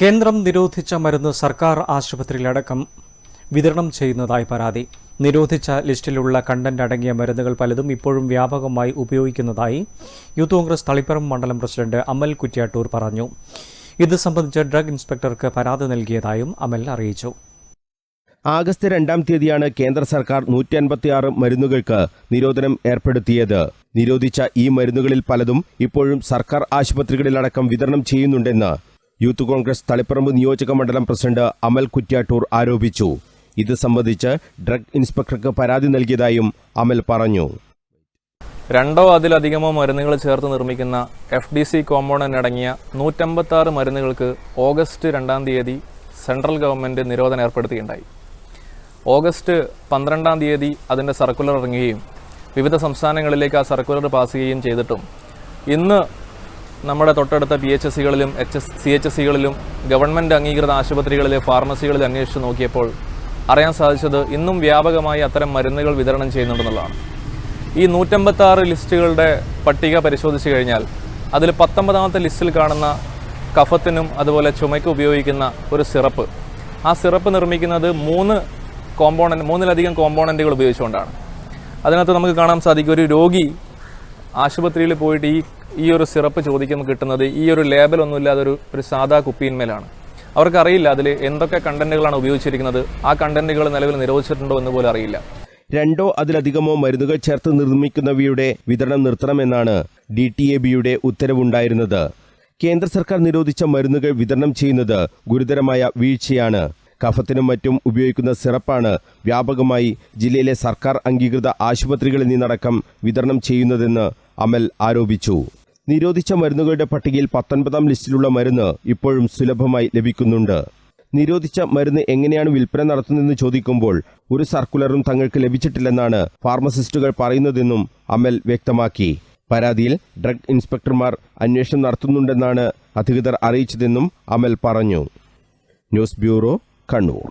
കേന്ദ്രം നിരോധിച്ച മരുന്ന് സർക്കാർ ആശുപത്രിയിലടക്കം വിതരണം ചെയ്യുന്നതായി പരാതി. നിരോധിച്ച ലിസ്റ്റിലുള്ള കണ്ടന്റ് അടങ്ങിയ മരുന്നുകൾ പലതും ഇപ്പോഴും വ്യാപകമായി ഉപയോഗിക്കുന്നതായി യൂത്ത് കോൺഗ്രസ് തളിപ്പറം മണ്ഡലം പ്രസിഡന്റ് അമൽ കുറ്റ്യാട്ടൂർ പറഞ്ഞു. ഇത് സംബന്ധിച്ച് ഡ്രഗ് ഇൻസ്പെക്ടർക്ക് പരാതി നൽകിയതായും അമൽ അറിയിച്ചു. ആഗസ്റ്റ് രണ്ടാം തീയതിയാണ് കേന്ദ്ര സർക്കാർ നൂറ്റി അൻപത്തിയാറ് മരുന്നുകൾക്ക് നിരോധനം ഏർപ്പെടുത്തിയത്. നിരോധിച്ച ഈ മരുന്നുകളിൽ പലതും ഇപ്പോഴും സർക്കാർ ആശുപത്രികളിലടക്കം വിതരണം ചെയ്യുന്നുണ്ടെന്ന് യൂത്ത് കോൺഗ്രസ് തളിപ്പറമ്പ് നിയോജക മണ്ഡലം പ്രസിഡന്റ് അമൽ കുറ്റ്യാട്ടൂർ ആരോപിച്ചു. ഇത് സംബന്ധിച്ച് ഡ്രഗ് ഇൻസ്പെക്ടർക്ക് പരാതി നൽകിയതായും അമൽ പറഞ്ഞു. രണ്ടോ അതിലധികമോ മരുന്നുകൾ ചേർത്ത് നിർമ്മിക്കുന്ന എഫ് ഡി സി കോമ്പോണന്റ് അടങ്ങിയ നൂറ്റമ്പത്തി ആറ് മരുന്നുകൾക്ക് ഓഗസ്റ്റ് രണ്ടാം തീയതി സെൻട്രൽ ഗവൺമെന്റ് നിരോധനം ഏർപ്പെടുത്തിയിട്ടുണ്ടായി ഓഗസ്റ്റ് പന്ത്രണ്ടാം തീയതി അതിന്റെ സർക്കുലർ ഇറങ്ങുകയും വിവിധ സംസ്ഥാനങ്ങളിലേക്ക് ആ സർക്കുലർ പാസ് ചെയ്യുകയും ചെയ്തിട്ടും ഇന്ന് നമ്മുടെ തൊട്ടടുത്ത P H S സികളിലും H S C H S സികളിലും government അംഗീകൃത ആശുപത്രികളിലെ ഫാർമസികളിൽ അന്വേഷിച്ച് നോക്കിയപ്പോൾ അറിയാൻ സാധിച്ചത് ഇന്നും വ്യാപകമായി അത്തരം മരുന്നുകൾ വിതരണം ചെയ്യുന്നുണ്ടെന്നുള്ളതാണ്. ഈ നൂറ്റമ്പത്താറ് ലിസ്റ്റുകളുടെ പട്ടിക പരിശോധിച്ച് കഴിഞ്ഞാൽ അതിൽ പത്തൊമ്പതാമത്തെ ലിസ്റ്റിൽ കാണുന്ന കഫത്തിനും അതുപോലെ ചുമയ്ക്ക് ഉപയോഗിക്കുന്ന ഒരു സിറപ്പ്. ആ സിറപ്പ് നിർമ്മിക്കുന്നത് മൂന്ന് കോമ്പോണന്റ് മൂന്നിലധികം കോമ്പോണന്റുകൾ ഉപയോഗിച്ചുകൊണ്ടാണ്. അതിനകത്ത് നമുക്ക് കാണാൻ സാധിക്കും ഒരു രോഗി ആശുപത്രിയിൽ പോയിട്ട് ഈ ഈ ഒരു സിറപ്പ് ചോദിക്കുമ്പോൾ കിട്ടുന്നത് ഈ ഒരു ലേബൽ ഒന്നുമില്ലാതെ ഒരു ഒരു സാധാ കുപ്പിയിന്മേലാണ്. അവർക്കറിയില്ല അതിൽ എന്തൊക്കെ കണ്ടന്റുകളാണ് ഉപയോഗിച്ചിരിക്കുന്നത്. ആ കണ്ടന്റുകൾ നിലവിൽ നിരോധിച്ചിട്ടുണ്ടോ എന്ന് പോലും അറിയില്ല. രണ്ടോ അതിലധികമോ മരുന്നുകൾ ചേർത്ത് നിർമ്മിക്കുന്നവയുടെ വിതരണം നിർത്തണമെന്നാണ് ഡി ടി എ ബിയുടെ ഉത്തരവുണ്ടായിരുന്നത്. കേന്ദ്ര സർക്കാർ നിരോധിച്ച മരുന്നുകൾ വിതരണം ചെയ്യുന്നത് ഗുരുതരമായ വീഴ്ചയാണ്. കഫത്തിനും മറ്റും ഉപയോഗിക്കുന്ന സിറപ്പാണ് വ്യാപകമായി ജില്ലയിലെ സർക്കാർ അംഗീകൃത ആശുപത്രികളിൽ നിന്നടക്കം വിതരണം ചെയ്യുന്നതെന്ന് അമൽ ആരോപിച്ചു. നിരോധിച്ച മരുന്നുകളുടെ പട്ടികയിൽ പത്തൊൻപതാം ലിസ്റ്റിലുള്ള മരുന്ന് ഇപ്പോഴും സുലഭമായി ലഭിക്കുന്നുണ്ട്. നിരോധിച്ച മരുന്ന് എങ്ങനെയാണ് വിൽപ്പന നടത്തുന്നതെന്ന് ചോദിക്കുമ്പോൾ ഒരു സർക്കുലറും തങ്ങൾക്ക് ലഭിച്ചിട്ടില്ലെന്നാണ് ഫാർമസിസ്റ്റുകൾ പറയുന്നതെന്നും അമൽ വ്യക്തമാക്കി. പരാതിയിൽ ഡ്രഗ് ഇൻസ്പെക്ടർമാർ അന്വേഷണം നടത്തുന്നുണ്ടെന്നാണ് അധികൃതർ അറിയിച്ചതെന്നും അമൽ പറഞ്ഞു. News bureau Kannur